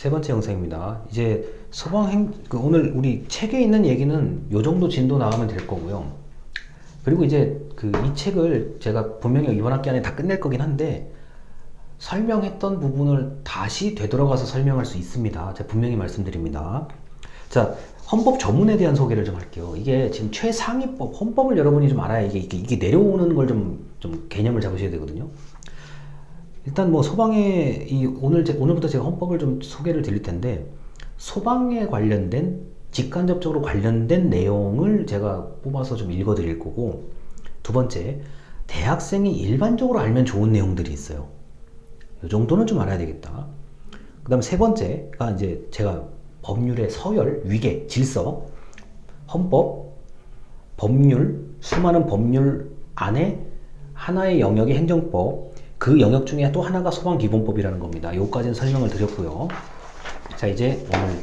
세 번째 영상입니다. 이제 소방행 그 오늘 우리 책에 있는 얘기는 요 정도 진도 나가면 될 거고요. 그리고 이제 그 이 책을 제가 분명히 이번 학기 안에 다 끝낼 거긴 한데 설명했던 부분을 다시 되돌아가서 설명할 수 있습니다. 제가 분명히 말씀드립니다. 자, 헌법 전문에 대한 소개를 좀 할게요. 이게 지금 최상위법, 헌법을 여러분이 좀 알아야 이게, 이게, 내려오는 걸 좀, 좀 개념을 잡으셔야 되거든요. 일단 뭐 소방에 이 오늘 제, 오늘부터 제가 헌법을 좀 소개를 드릴 텐데 소방에 관련된 직간접적으로 관련된 내용을 제가 뽑아서 좀 읽어드릴 거고 두 번째 대학생이 일반적으로 알면 좋은 내용들이 있어요. 이 정도는 좀 알아야 되겠다. 그다음 세 번째가 이제 제가 법률의 서열, 위계, 질서, 헌법, 법률, 수많은 법률 안에 하나의 영역이 행정법, 그 영역 중에 또 하나가 소방 기본법이라는 겁니다. 요까지는 설명을 드렸고요. 자, 이제 오늘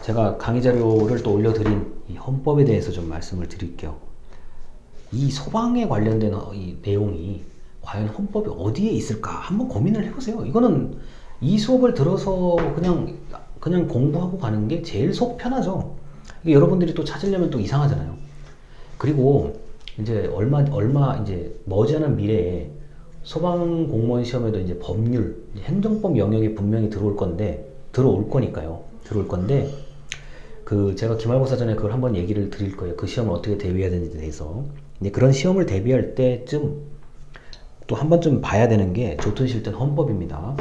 제가 강의 자료를 또 올려드린 이 헌법에 대해서 좀 말씀을 드릴게요. 이 소방에 관련된 어- 이 내용이 과연 헌법이 어디에 있을까 한번 고민을 해보세요. 이거는 이 수업을 들어서 그냥 그냥 공부하고 가는 게 제일 속 편하죠. 여러분들이 또 찾으려면 또 이상하잖아요. 그리고 이제 얼마 얼마 이제 머지않은 미래에 소방 공무원 시험에도 이제 법률, 행정법 영역이 분명히 들어올 건데 들어올 거니까요. 들어올 건데 그 제가 기말고사 전에 그걸 한번 얘기를 드릴 거예요. 그 시험을 어떻게 대비해야 되는지에 대해서. 이제 그런 시험을 대비할 때쯤 또 한 번쯤 봐야 되는 게 좋든 싫든 헌법입니다.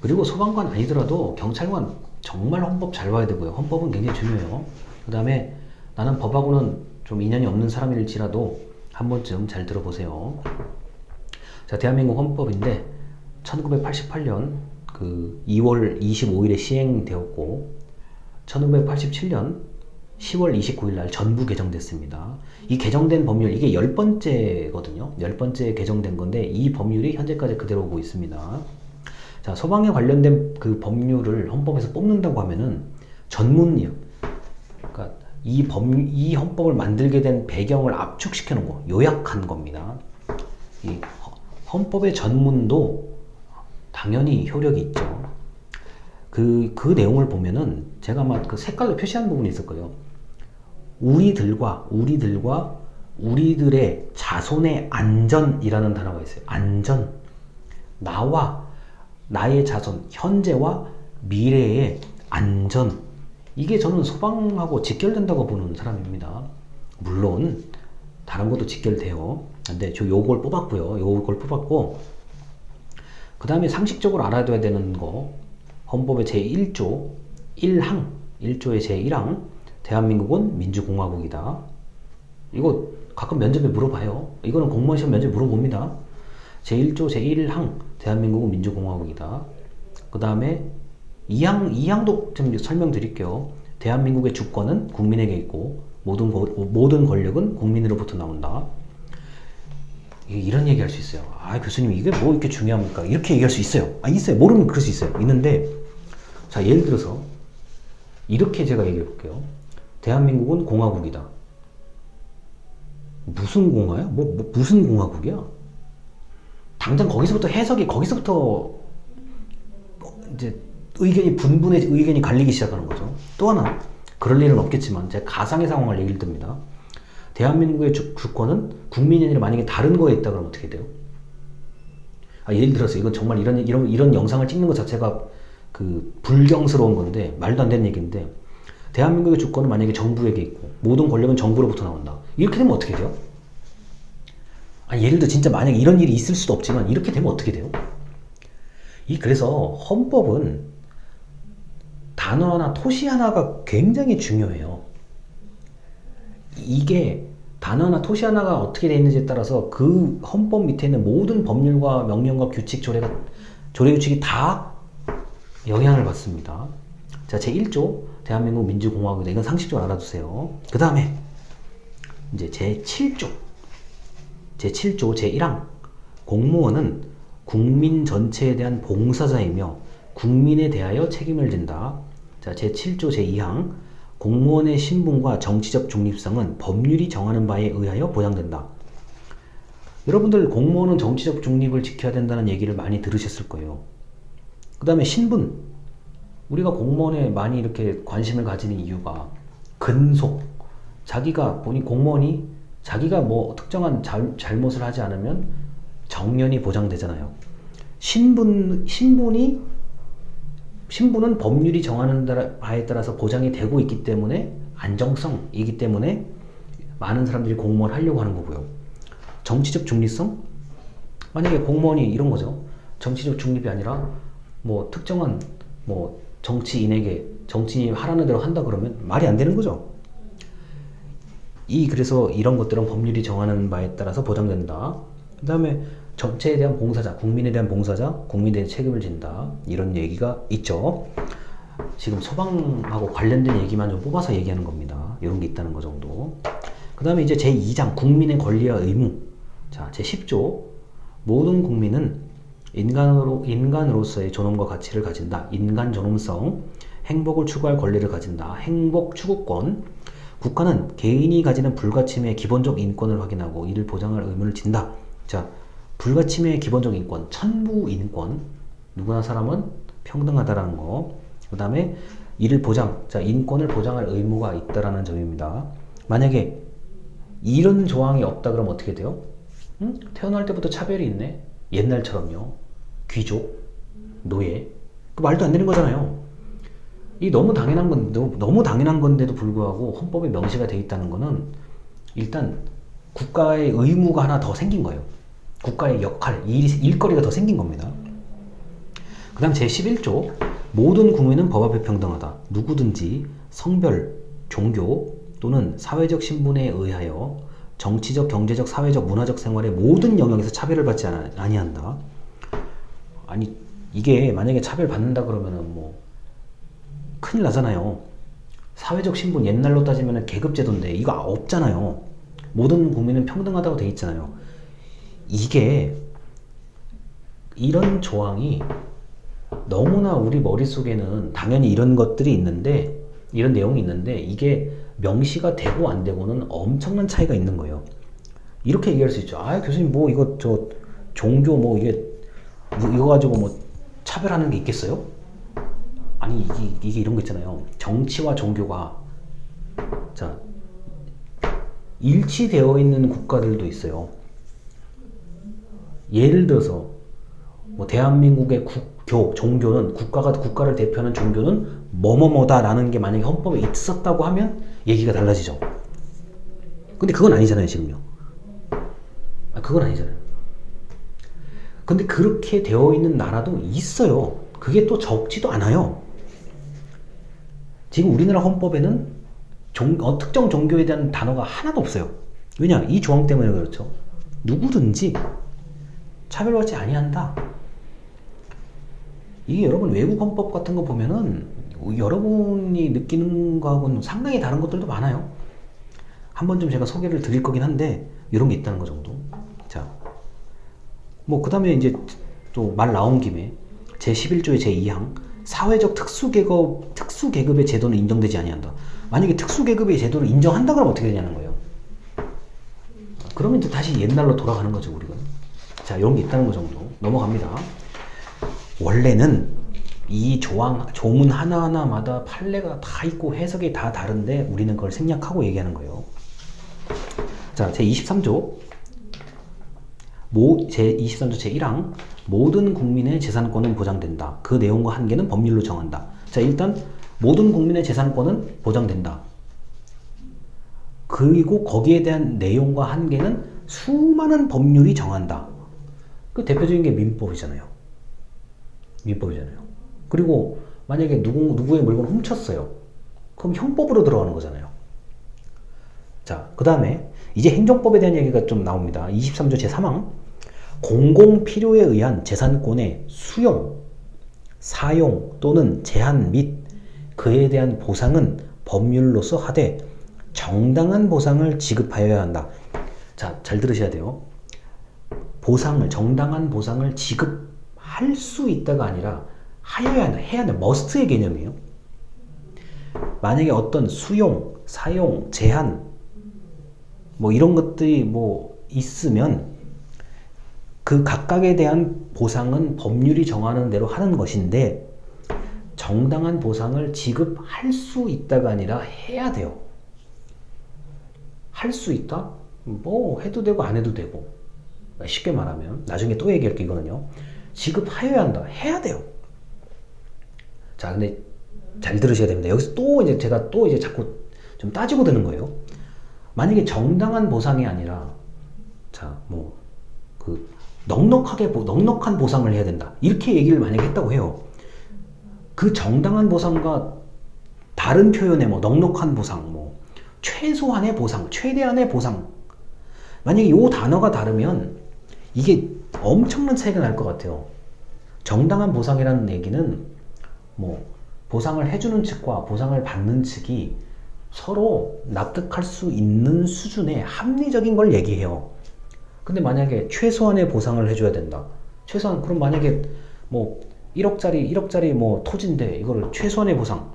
그리고 소방관 아니더라도 경찰관 정말 헌법 잘 봐야 되고요. 헌법은 굉장히 중요해요. 그 다음에 나는 법하고는 좀 인연이 없는 사람일지라도 한 번쯤 잘 들어보세요. 자, 대한민국 헌법인데 1988년 그 2월 25일에 시행되었고 1987년 10월 29일 날 전부 개정됐습니다. 이 개정된 법률 이게 열 번째거든요. 열 번째 개정된 건데 이 법률이 현재까지 그대로 오고 있습니다. 자, 소방에 관련된 그 법률을 헌법에서 뽑는다고 하면은 전문이요. 그러니까 이 법, 이 헌법을 만들게 된 배경을 압축시켜 놓은 거, 요약한 겁니다. 이 허- 헌법의 전문도 당연히 효력이 있죠. 그, 그 내용을 보면은 제가 아마 그 색깔로 표시한 부분이 있을 거예요. 우리들과, 우리들과 우리들의 자손의 안전이라는 단어가 있어요. 안전. 나와 나의 자손, 현재와 미래의 안전. 이게 저는 소방하고 직결된다고 보는 사람입니다. 물론, 다른 것도 직결돼요. 근데 저 요걸 뽑았고요. 요걸 뽑았고, 그 다음에 상식적으로 알아둬야 되는 거, 헌법의 제1조 1항, 1조의 제1항, 대한민국은 민주공화국이다. 이거 가끔 면접에 물어봐요. 이거는 공무원 시험 면접에 물어봅니다. 제1조 제1항, 대한민국은 민주공화국이다. 그 다음에 2항, 2항도 좀 설명드릴게요. 대한민국의 주권은 국민에게 있고, 모든, 거- 모든 권력은 국민으로부터 나온다. 이- 이런 얘기 할 수 있어요. 아, 교수님, 이게 뭐 이렇게 중요합니까? 이렇게 얘기할 수 있어요. 아, 있어요. 모르면 그럴 수 있어요. 있는데, 자, 예를 들어서, 이렇게 제가 얘기해 볼게요. 대한민국은 공화국이다. 무슨 공화야? 뭐, 뭐 무슨 공화국이야? 당장 거기서부터 해석이, 거기서부터, 어, 이제, 의견이 분분해, 의견이 갈리기 시작하는 거죠. 또 하나, 그럴 일은 없겠지만, 제가 가상의 상황을 얘기를 듭니다. 대한민국의 주, 주권은 국민이 아니라 만약에 다른 거에 있다 그러면 어떻게 돼요? 아, 예를 들어서 이건 정말 이런 이런 이런 영상을 찍는 것 자체가 그 불경스러운 건데 말도 안 되는 얘기인데 대한민국의 주권은 만약에 정부에게 있고 모든 권력은 정부로부터 나온다. 이렇게 되면 어떻게 돼요? 아, 예를 들어 진짜 만약에 이런 일이 있을 수도 없지만 이렇게 되면 어떻게 돼요? 이 그래서 헌법은 단어 하나 토시 하나가 굉장히 중요해요. 이게 단어 하나 토시 하나가 어떻게 되어 있는지에 따라서 그 헌법 밑에 있는 모든 법률과 명령과 규칙 조례가 조례 규칙이 다 영향을 받습니다. 자, 제 1조 대한민국 민주공화국이다. 이건 상식적으로 알아두세요. 그 다음에 이제 제 7조 제 7조 제 1항 공무원은 국민 전체에 대한 봉사자이며 국민에 대하여 책임을 진다. 자, 제 7조 제 2항 공무원의 신분과 정치적 중립성은 법률이 정하는 바에 의하여 보장된다. 여러분들 공무원은 정치적 중립을 지켜야 된다는 얘기를 많이 들으셨을 거예요. 그 다음에 신분. 우리가 공무원에 많이 이렇게 관심을 가지는 이유가 근속 자기가 본인 공무원이 자기가 뭐 특정한 잘, 잘못을 하지 않으면 정년이 보장되잖아요. 신분 신분이 신분은 법률이 정하는 바에 따라서 보장이 되고 있기 때문에 안정성이기 때문에 많은 사람들이 공무원 하려고 하는 거고요. 정치적 중립성? 만약에 공무원이 이런 거죠. 정치적 중립이 아니라 뭐 특정한 뭐 정치인에게 정치인이 하라는 대로 한다 그러면 말이 안 되는 거죠. 이 그래서 이런 것들은 법률이 정하는 바에 따라서 보장된다. 그 다음에 전체에 대한 봉사자, 국민에 대한 봉사자, 국민에 대한 책임을 진다. 이런 얘기가 있죠. 지금 소방하고 관련된 얘기만 좀 뽑아서 얘기하는 겁니다. 이런 게 있다는 거 정도. 그 다음에 이제 제2장 국민의 권리와 의무. 자, 제10조 모든 국민은 인간으로, 인간으로서의 존엄과 가치를 가진다. 인간 존엄성, 행복을 추구할 권리를 가진다. 행복 추구권. 국가는 개인이 가지는 불가침의 기본적 인권을 확인하고 이를 보장할 의무를 진다. 자, 불가침의 기본적 인권, 천부 인권. 누구나 사람은 평등하다라는 거. 그 다음에 이를 보장, 자, 인권을 보장할 의무가 있다라는 점입니다. 만약에 이런 조항이 없다 그러면 어떻게 돼요? 응? 태어날 때부터 차별이 있네. 옛날처럼요. 귀족, 노예. 그 말도 안 되는 거잖아요. 이 너무 당연한 건 너무 당연한 건데도 불구하고 헌법에 명시가 돼 있다는 거는 일단 국가의 의무가 하나 더 생긴 거예요. 국가의 역할, 일, 일거리가 더 생긴 겁니다. 그 다음 제11조 모든 국민은 법 앞에 평등하다. 누구든지 성별, 종교 또는 사회적 신분에 의하여 정치적, 경제적, 사회적, 문화적 생활의 모든 영역에서 차별을 받지 아니한다. 아니 이게 만약에 차별 받는다 그러면은 뭐 큰일 나잖아요. 사회적 신분 옛날로 따지면 계급 제도인데 이거 없잖아요. 모든 국민은 평등하다고 돼 있잖아요. 이게 이런 조항이 너무나 우리 머릿속에는 당연히 이런 것들이 있는데 이런 내용이 있는데 이게 명시가 되고 안 되고는 엄청난 차이가 있는 거예요. 이렇게 얘기할 수 있죠. 아, 교수님 뭐 이거 저 종교 뭐 이게 뭐 이거 가지고 뭐 차별하는 게 있겠어요? 아니 이게, 이게 이런 거 있잖아요. 정치와 종교가 자 일치되어 있는 국가들도 있어요. 예를 들어서 뭐 대한민국의 국교 종교는 국가가 국가를 대표하는 종교는 뭐뭐뭐다라는 게 만약에 헌법에 있었다고 하면 얘기가 달라지죠. 근데 그건 아니잖아요 지금요. 아, 그건 아니잖아요. 근데 그렇게 되어 있는 나라도 있어요. 그게 또 적지도 않아요. 지금 우리나라 헌법에는 종, 어, 특정 종교에 대한 단어가 하나도 없어요. 왜냐? 이 조항 때문에 그렇죠. 누구든지 차별받지 아니한다. 이게 여러분 외국 헌법 같은 거 보면은 여러분이 느끼는 거하고는 상당히 다른 것들도 많아요. 한 번쯤 제가 소개를 드릴 거긴 한데 이런 게 있다는 거 정도. 자, 뭐 그다음에 이제 또 말 나온 김에 제 11조의 제 2항 사회적 특수계급 특수계급의 제도는 인정되지 아니한다. 만약에 특수계급의 제도를 인정한다 그러면 어떻게 되냐는 거예요. 그러면 또 다시 옛날로 돌아가는 거죠 우리가. 자, 이런 게 있다는 거 정도 넘어갑니다. 원래는 이 조항, 조문 하나하나마다 판례가 다 있고 해석이 다 다른데 우리는 그걸 생략하고 얘기하는 거예요. 자, 제 23조. 모, 제 23조 제 1항. 모든 국민의 재산권은 보장된다. 그 내용과 한계는 법률로 정한다. 자, 일단 모든 국민의 재산권은 보장된다. 그리고 거기에 대한 내용과 한계는 수많은 법률이 정한다. 그 대표적인 게 민법이잖아요. 민법이잖아요. 그리고 만약에 누구, 누구의 물건을 훔쳤어요. 그럼 형법으로 들어가는 거잖아요. 자, 그 다음에 이제 행정법에 대한 얘기가 좀 나옵니다. 23조 제3항. 공공 필요에 의한 재산권의 수용, 사용 또는 제한 및 그에 대한 보상은 법률로서 하되 정당한 보상을 지급하여야 한다. 자, 잘 들으셔야 돼요. 보상을 정당한 보상을 지급할 수 있다가 아니라 하여야 한다. 해야 한다. 머스트의 개념이에요. 만약에 어떤 수용, 사용, 제한 뭐 이런 것들이 뭐 있으면 그 각각에 대한 보상은 법률이 정하는 대로 하는 것인데 정당한 보상을 지급할 수 있다가 아니라 해야 돼요. 할 수 있다? 뭐 해도 되고 안 해도 되고 쉽게 말하면 나중에 또 얘기할게 이거는요. 지급하여야 한다. 해야 돼요. 자, 근데 잘 들으셔야 됩니다. 여기서 또 이제 제가 또 이제 자꾸 좀 따지고 드는 거예요. 만약에 정당한 보상이 아니라 자, 뭐 그 넉넉하게 보- 넉넉한 보상을 해야 된다. 이렇게 얘기를 만약에 했다고 해요. 그 정당한 보상과 다른 표현의 뭐 넉넉한 보상, 뭐 최소한의 보상, 최대한의 보상. 만약에 이 단어가 다르면 이게 엄청난 차이가 날 것 같아요. 정당한 보상이라는 얘기는 뭐 보상을 해주는 측과 보상을 받는 측이 서로 납득할 수 있는 수준의 합리적인 걸 얘기해요. 근데 만약에 최소한의 보상을 해줘야 된다. 최소한 그럼 만약에 뭐 1억짜리 1억짜리 뭐 토지인데 이거를 최소한의 보상.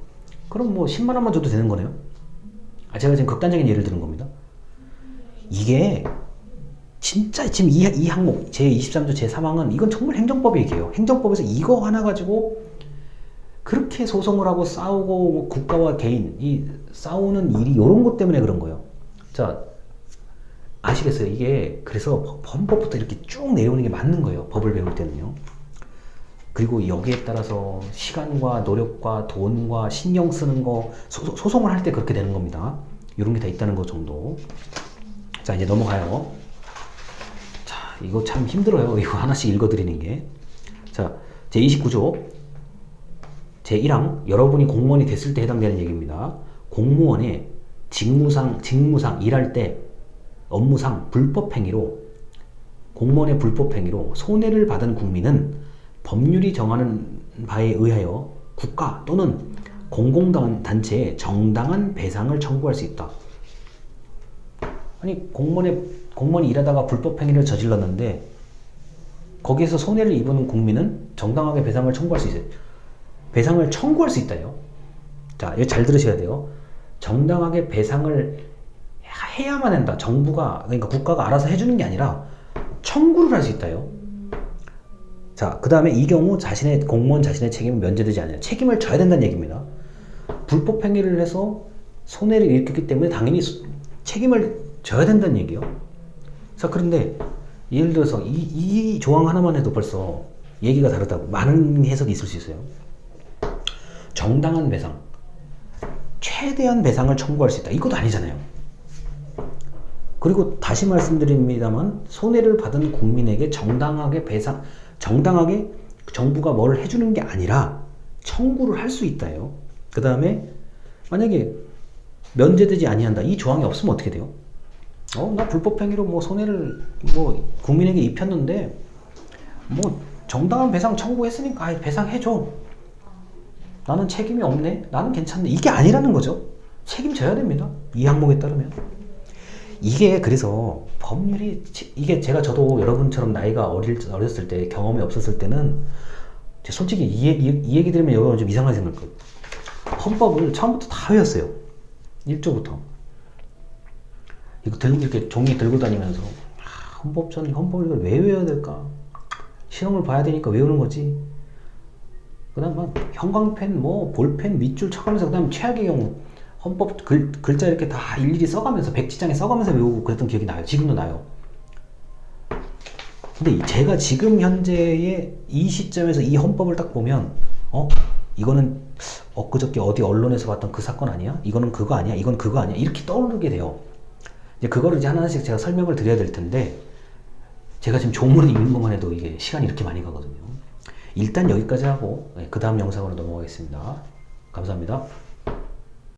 그럼 뭐 10만 원만 줘도 되는 거네요. 아 제가 지금 극단적인 예를 드는 겁니다. 이게 진짜 지금 이, 이 항목 제23조 제3항은 이건 정말 행정법 얘기예요. 행정법에서 이거 하나 가지고 그렇게 소송을 하고 싸우고 뭐 국가와 개인 이 싸우는 일이 이런 것 때문에 그런 거예요. 자 아시겠어요? 이게 그래서 법- 헌법부터 이렇게 쭉 내려오는 게 맞는 거예요. 법을 배울 때는요. 그리고 여기에 따라서 시간과 노력과 돈과 신경 쓰는 거 소, 소송을 할 때 그렇게 되는 겁니다. 이런 게 다 있다는 거 정도. 자 이제 넘어가요. 자 이거 참 힘들어요. 이거 하나씩 읽어드리는 게. 자 제29조 제1항 여러분이 공무원이 됐을 때 해당되는 얘기입니다. 공무원의 직무상 직무상 일할 때 업무상 불법 행위로 공무원의 불법 행위로 손해를 받은 국민은 법률이 정하는 바에 의하여 국가 또는 공공단체에 정당한 배상을 청구할 수 있다. 아니 공무원의 공무원이 일하다가 불법 행위를 저질렀는데 거기에서 손해를 입은 국민은 정당하게 배상을 청구할 수 있어요. 배상을 청구할 수 있다요. 자, 이거 잘 들으셔야 돼요. 정당하게 배상을 해야만 한다. 정부가 그러니까 국가가 알아서 해주는 게 아니라 청구를 할 수 있다요. 자, 그 다음에 이 경우 자신의 공무원 자신의 책임은 면제되지 않아요. 책임을 져야 된다는 얘기입니다. 불법 행위를 해서 손해를 일으켰기 때문에 당연히 수- 책임을 져야 된다는 얘기요. 자, 그런데 예를 들어서 이, 이 조항 하나만 해도 벌써 얘기가 다르다고 많은 해석이 있을 수 있어요. 정당한 배상, 최대한 배상을 청구할 수 있다. 이것도 아니잖아요. 그리고 다시 말씀드립니다만 손해를 받은 국민에게 정당하게 배상, 정당하게 정부가 뭘 해주는 게 아니라 청구를 할 수 있다요. 그 다음에 만약에 면제되지 아니한다. 이 조항이 없으면 어떻게 돼요? 어, 나 불법 행위로 뭐 손해를 뭐 국민에게 입혔는데 뭐 정당한 배상 청구했으니까 아이, 배상해줘. 나는 책임이 없네. 나는 괜찮네. 이게 아니라는 거죠. 책임져야 됩니다. 이 항목에 따르면. 이게 그래서 법률이 치- 이게 제가 저도 여러분처럼 나이가 어릴 어렸을 때 경험이 없었을 때는 제 솔직히 이, 얘- 이, 이 얘기 들으면 여러분 좀 이상하게 생각할 거예요. 헌법을 처음부터 다 외웠어요. 1조부터. 이거 들고 이렇게 종이 들고 다니면서 아, 헌법전 헌법 이걸 왜 외워야 될까? 시험을 봐야 되니까 외우는 거지. 그다음 막 형광펜 뭐 볼펜 밑줄 쳐가면서 그다음 최악의 경우 헌법 글, 글자 이렇게 다 일일이 써가면서 백지장에 써가면서 외우고 그랬던 기억이 나요. 지금도 나요. 근데 이- 제가 지금 현재의 이 시점에서 이 헌법을 딱 보면 어 이거는 엊그저께 어디 언론에서 봤던 그 사건 아니야? 이거는 그거 아니야? 이건 그거 아니야? 이렇게 떠오르게 돼요. 이제 그거를 이제 하나씩 제가 설명을 드려야 될 텐데 제가 지금 조문을 읽는 것만 해도 이게 시간이 이렇게 많이 가거든요. 일단 여기까지 하고 그 다음 영상으로 넘어가겠습니다. 감사합니다.